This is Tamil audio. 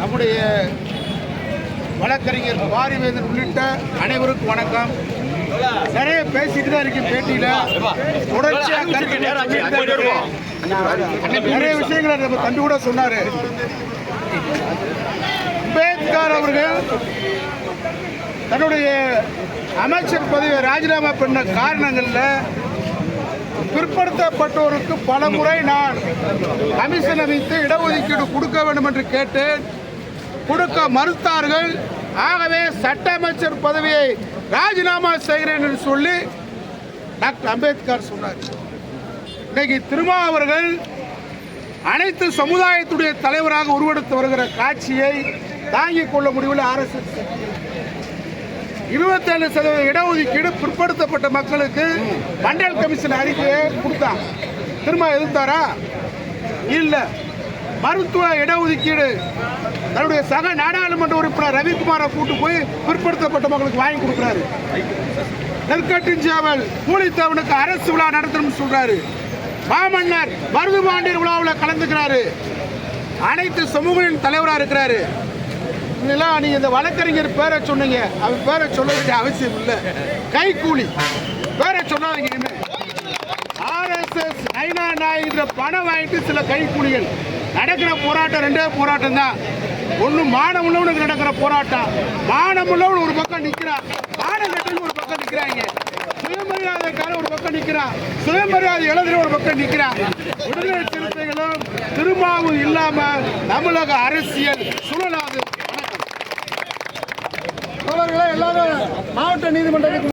நம்முடைய வழக்கறிஞர் பாரிவேந்தன் உள்ளிட்ட அனைவருக்கும் வணக்கம். நிறைய பேசிட்டு தான் இருக்கேன் பேட்டியில. தொடர்ச்சியா கருத்துக்களை சொல்லிட்டு தான் இருக்கேன். நிறைய விஷயங்களை நம்ம தம்பி கூட சொன்னாரு. அம்பேத்கர் அவர்கள் தன்னுடைய அமைச்சர் பதவியை ராஜினாமா பண்ண காரணங்கள்ல பிற்படுத்தப்பட்டோருக்கு பல முறை நான் கமிஷன் அமைத்து இடஒதுக்கீடு கொடுக்க வேண்டும் என்று கேட்டேன். கொடுக்க மறுத்தார்கள். ஆகவே சட்ட அமைச்சர் பதவியை ராஜினாமா செய்கிறேன் என்று சொல்லி டாக்டர் அம்பேத்கர் சொன்னார். இன்னைக்கு திருமா அவர்கள் அனைத்து சமுதாயத்துடைய தலைவராக உருவெடுத்து வருகிற காட்சியை தாங்கிக் கொள்ள முடியவில்லை ஆர்எஸ்எஸ் இருபத்தேழு சதவீத இடஒதுக்கீடு பிற்படுத்தப்பட்ட மக்களுக்கு மண்டல் கமிஷன் அறிக்கையை கொடுத்தாங்க திரும்ப எதிர்த்தாரா? இல்லை. மருத்துவ இடஒதுக்கீடு தன்னுடைய சக நாடாளுமன்ற உறுப்பினர் ரவிக்குமாரை கூட்டு போய் பிற்படுத்தப்பட்ட மக்களுக்கு வாங்கி கொடுக்குறாரு. நெற்கட்டிஞ்சாவல் கூலித்தவனுக்கு அரசு விழா நடத்தணும்னு சொல்றாரு. மாமன்னர் மருது பாண்டியர் விழாவில் கலந்துக்கிறாரு. அனைத்து சமூகங்களின் தலைவராக இருக்கிறாரு. இதெல்லாம் நீங்கள் இந்த வழக்கறிஞர் பேரை சொன்னீங்க. அவர் பேரை சொல்ல வேண்டிய அவசியம் இல்லை. கைக்கூலி பேரை சொன்னாங்க ஆர்எஸ்எஸ் நைனா நாய்ன்ற பணம் வாங்கிட்டு சில கைக்கூலிகள் நடக்கிற போராட்டம் ரெண்டே போராட்டம் தான் ஒன்று மானம் உள்ளவனுக்கு நடக்கிற போராட்டம். மானம் உள்ளவன் ஒரு பக்கம் நிற்கிறான் மானம் கட்டணும் ஒரு பக்கம் நிற்கிறாங்க சுயமரியாதைக்கான ஒரு பக்கம் நிற்கிறான் சுயமரியாதை இழந்துற ஒரு பக்கம் நிற்கிறான் விடுதலை சிறுத்தைகளும் திருமாவும் இல்லாம தமிழக அரசியல் சுழலாது. எல்லாரும் மாவட்ட நீதிமன்றத்துக்கு